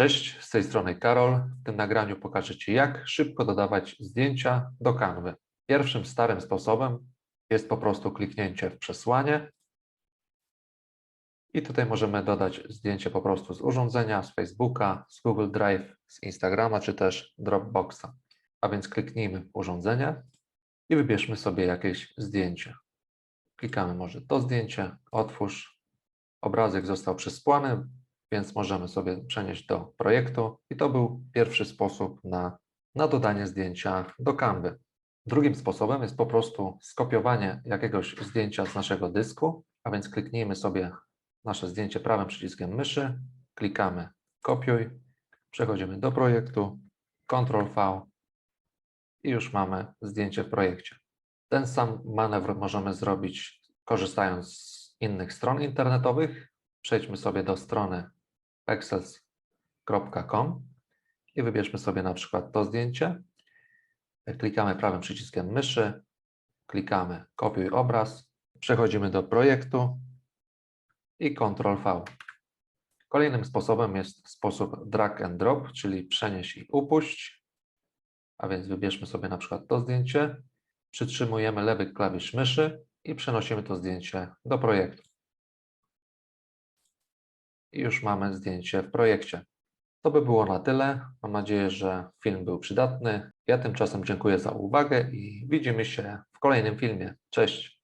Cześć, z tej strony Karol. W tym nagraniu pokażę Ci, jak szybko dodawać zdjęcia do kanwy. Pierwszym starym sposobem jest po prostu kliknięcie w przesłanie. I tutaj możemy dodać zdjęcie po prostu z urządzenia, z Facebooka, z Google Drive, z Instagrama czy też Dropboxa. A więc kliknijmy w urządzenie i wybierzmy sobie jakieś zdjęcie. Klikamy może to zdjęcie, otwórz. Obrazek został przysłany, więc możemy sobie przenieść do projektu i to był pierwszy sposób na, na dodanie zdjęcia do Canvy. Drugim sposobem jest po prostu skopiowanie jakiegoś zdjęcia z naszego dysku, a więc kliknijmy sobie nasze zdjęcie prawym przyciskiem myszy, klikamy kopiuj, przechodzimy do projektu, Ctrl V i już mamy zdjęcie w projekcie. Ten sam manewr możemy zrobić korzystając z innych stron internetowych. Przejdźmy sobie do strony pexels.com i wybierzmy sobie na przykład to zdjęcie. Klikamy prawym przyciskiem myszy, klikamy kopiuj obraz, przechodzimy do projektu i Ctrl V. Kolejnym sposobem jest sposób drag and drop, czyli przenieś i upuść. A więc wybierzmy sobie na przykład to zdjęcie, przytrzymujemy lewy klawisz myszy i przenosimy to zdjęcie do projektu. I już mamy zdjęcie w projekcie. To by było na tyle. Mam nadzieję, że film był przydatny. Ja tymczasem dziękuję za uwagę i widzimy się w kolejnym filmie. Cześć!